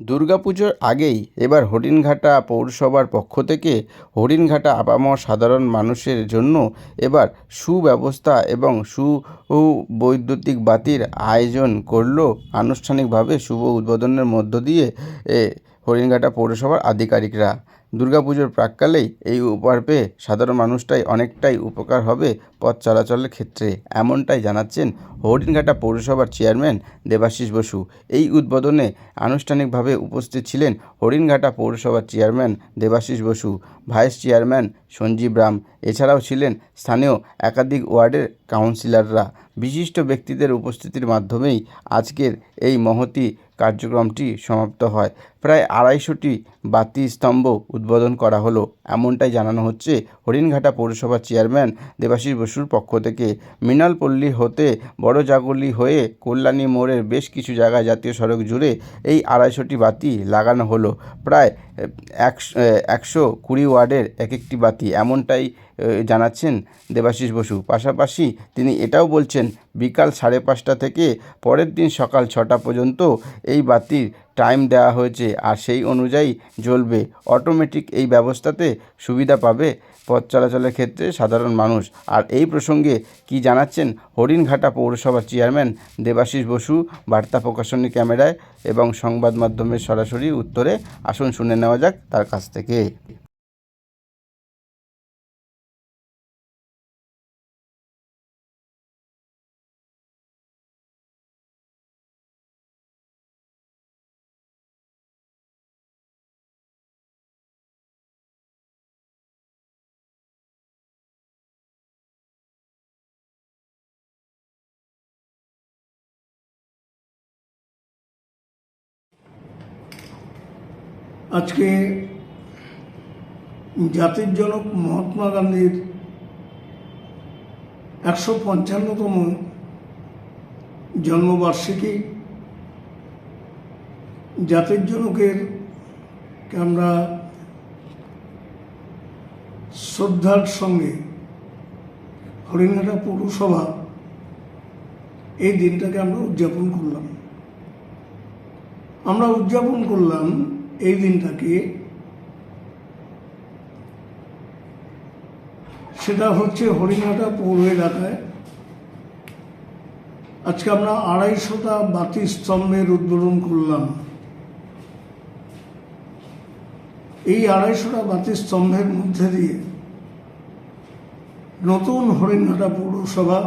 দুর্গাপুজোর আগেই এবার হরিণঘাটা পৌরসভার পক্ষ থেকে হরিণঘাটা আপামর সাধারণ মানুষের জন্য এবার সুব্যবস্থা এবং সু বৈদ্যুতিক বাতির আয়োজন করল আনুষ্ঠানিকভাবে শুভ উদ্বোধনের মধ্য দিয়ে হরিণঘাটা পৌরসভার আধিকারিকরা। দুর্গাপুজোর প্রাক্কালেই এই উপহার পেয়ে সাধারণ মানুষটাই অনেকটাই উপকার হবে পথ চলাচলের ক্ষেত্রে, এমনটাই জানাচ্ছেন হরিণঘাটা পৌরসভার চেয়ারম্যান দেবাশিস বসু। এই উদ্বোধনে আনুষ্ঠানিকভাবে উপস্থিত ছিলেন হরিণঘাটা পৌরসভার chairman Debashis Basu, vice chairman Sanjib Ram, এছাড়াও ছিলেন স্থানীয় একাধিক ওয়ার্ডের কাউন্সিলররা। বিশিষ্ট ব্যক্তিদের উপস্থিতির মাধ্যমেই আজকের এই মহতি কার্যক্রমটি সমাপ্ত হয়। প্রায় আড়াইশোটি বাতি স্তম্ভ উদ্বোধন করা হলো। এমনটাই জানানো হচ্ছে হরিণঘাটা পৌরসভার চেয়ারম্যান দেবাশিস বসুর পক্ষ থেকে। মৃণালপল্লী হতে বড় জাগলি হয়ে কল্যাণী মোড়ের বেশ কিছু জায়গায় জাতীয় সড়ক জুড়ে এই আড়াইশোটি বাতি লাগানো হলো। প্রায় একশো কুড়ি ওয়ার্ডের এক একটি বাতি, এমনটাই জানাচ্ছেন দেবাশিস বসু। পাশাপাশি তিনি এটাও বলছেন, বিকাল সাড়ে পাঁচটা থেকে পরের দিন সকাল ছটা পর্যন্ত এই বাতির টাইম দেওয়া হয়েছে আর সেই অনুযায়ী জ্বলবে। অটোমেটিক এই ব্যবস্থাতে সুবিধা পাবে পথ চলাচলের ক্ষেত্রে সাধারণ মানুষ। আর এই প্রসঙ্গে কি জানাচ্ছেন, হরিণঘাটা পৌরসভার চেয়ারম্যান দেবাশিস বসু, বার্তা প্রকাশনী ক্যামেরায় এবং সংবাদ মাধ্যমের সরাসরি উত্তরে আসুন শুনে নেওয়া যাক তার কাছ থেকে। আজকে জাতির জনক মহাত্মা গান্ধীর একশো পঞ্চান্নতম জন্মবার্ষিকী জাতির জনকের আমরা শ্রদ্ধার সঙ্গে হরিণঘাটা পৌরসভা এই দিনটাকে আমরা উদযাপন করলাম। আমরা উদযাপন করলাম এই দিনটাকে সেটা হচ্ছে হরিণাটা পৌর এলাকায়। আজকে আমরা আড়াইশোটা বাতি স্তম্ভের উদ্বোধন করলাম। এই আড়াইশোটা বাতি স্তম্ভের মধ্যে দিয়ে নতুন হরিণঘাটা পৌরসভা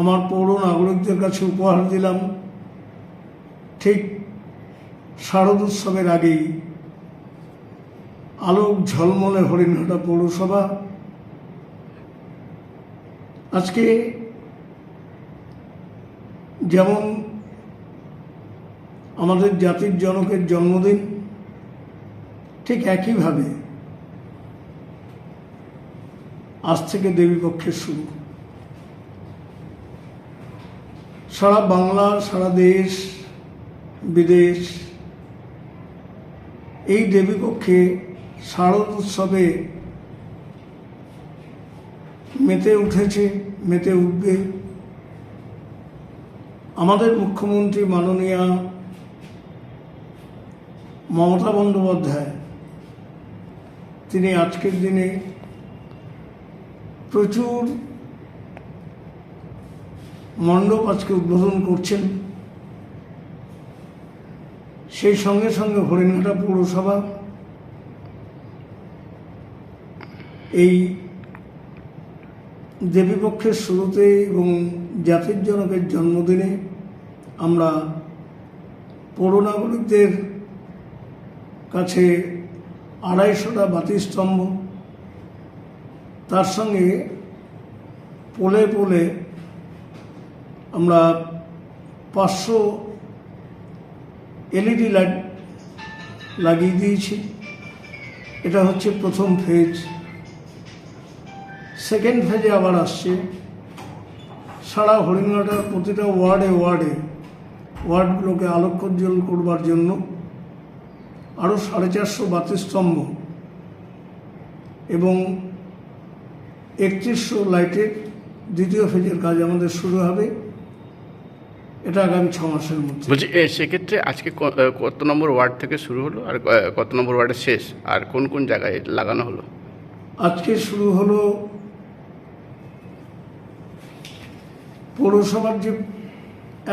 আমার পৌর নাগরিকদের কাছে উপহার দিলাম। ঠিক শারদ উৎসবের আগেই আলোক ঝলমলে হরিণঘাটা পৌরসভা। আজকে যেমন আমাদের জাতির জনকের জন্মদিন, ঠিক একইভাবে আজ থেকে দেবীপক্ষের শুরু। সারা বাংলা, সারা দেশ, বিদেশ এই দেবীপক্ষে শারদ উৎসবে মেতে উঠেছে, মেতে উঠবে। আমাদের মুখ্যমন্ত্রী মাননীয়া মমতা বন্দ্যোপাধ্যায়, তিনি আজকের দিনে প্রচুর মণ্ডপ আজকে উদ্বোধন করছেন। সেই সঙ্গে সঙ্গে হরিণঘাটা পৌরসভা, এই দেবীপক্ষের শুরুতে এবং জাতির জনকের জন্মদিনে আমরা পৌর নাগরিকদের কাছে আড়াইশোটা বাতিস্তম্ভ তার সঙ্গে পোলে পোলে আমরা পাঁচশো এলইডি লাইট লাগিয়ে দিয়েছি। এটা হচ্ছে প্রথম ফেজ সেকেন্ড ফেজে আবার আসছে। সারা হরিণঘাটার প্রতিটা ওয়ার্ডে ওয়ার্ডে ওয়ার্ডগুলোকে আলোকোজ্জ্বল করবার জন্য আরও সাড়ে চারশো বাতিস্তম্ভ এবং একত্রিশশো লাইটের দ্বিতীয় ফেজের কাজ আমাদের শুরু হবে। এটা আগামী ছ মাসের মধ্যে। বলছি সেক্ষেত্রে আজকে কত নম্বর ওয়ার্ড থেকে শুরু হলো আর কত নম্বর ওয়ার্ডে শেষ আর কোন কোন জায়গায় লাগানো হলো? আজকে শুরু হলো পৌরসভার যে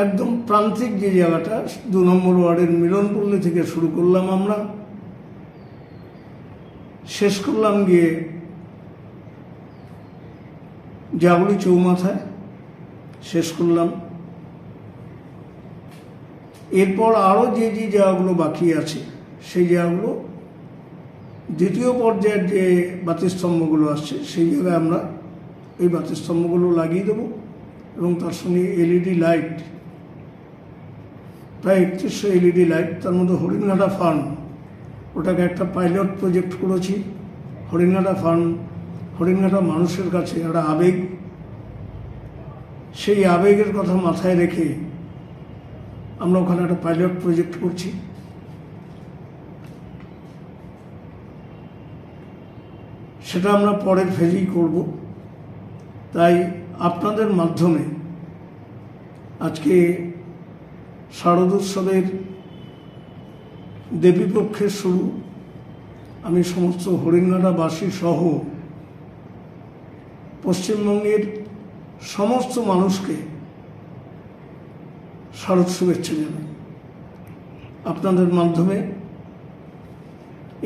একদম প্রান্তিক যে জায়গাটা দু নম্বর ওয়ার্ডের মিলনপল্লী থেকে শুরু করলাম আমরা। শেষ করলাম গিয়ে জাগুলি চৌমাথায়। শেষ করলাম এরপর আরও যে যে জায়গাগুলো বাকি আছে, সেই জায়গাগুলো দ্বিতীয় পর্যায়ের যে বাতিস্তম্ভগুলো আসছে, সেই জায়গায় আমরা এই বাতিস্তম্ভগুলো লাগিয়ে দেবো এবং তার সঙ্গে এলইডি লাইট, প্রায় একত্রিশশো এলইডি লাইট, তার মধ্যে হরিণঘাটা ফার্ম ওটাকে একটা পাইলট প্রজেক্ট করেছি। হরিণঘাটা ফার্ম হরিণঘাটা মানুষের কাছে একটা আবেগ, সেই আবেগের কথা মাথায় রেখে আমরা ওখানে একটা পাইলট প্রজেক্ট করছি। সেটা আমরা পরের ফেজেই করব। তাই আপনাদের মাধ্যমে আজকে শারদোৎসবের দেবীপক্ষের শুরু, আমি সমস্ত হরিণঘাটাবাসী সহ পশ্চিমবঙ্গের সমস্ত মানুষকে শারদ শুভেচ্ছা জানাই। আপনাদের মাধ্যমে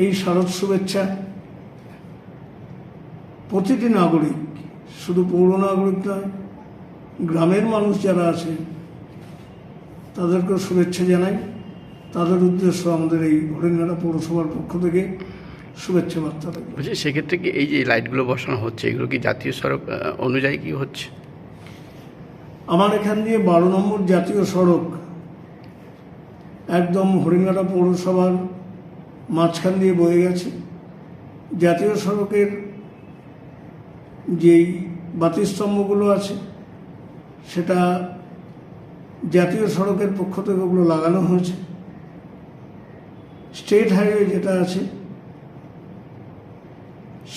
এই শারদ শুভেচ্ছা প্রতিটি নাগরিক, শুধু পৌর নাগরিক নয়, গ্রামের মানুষ যারা আছে, তাদেরকেও শুভেচ্ছা জানাই। তাদের উদ্দেশ্য আমাদের এই হরিণঘাটা পৌরসভার পক্ষ থেকে শুভেচ্ছা বার্তা সেক্ষেত্রে কি এই যে লাইটগুলো বসানো হচ্ছে, এগুলো কি জাতীয় সড়ক অনুযায়ী কি হচ্ছে? আমার এখান দিয়ে বারো নম্বর জাতীয় সড়ক একদম হরিণঘাটা পৌরসভার মাঝখান দিয়ে বয়ে গেছে। জাতীয় সড়কের যেই বাতিস্তম্ভগুলো আছে, সেটা জাতীয় সড়কের পক্ষ থেকে ওগুলো লাগানো হয়েছে। স্টেট হাইওয়ে যেটা আছে,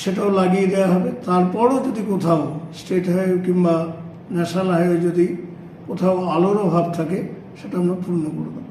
সেটাও লাগিয়ে দেওয়া হবে। তারপরও যদি কোথাও স্টেট হাইওয়ে কিংবা ন্যাশনাল হাইওয়ে যদি কোথাও আলোর অভাব থাকে সেটা আমরা পূর্ণ করে দেবো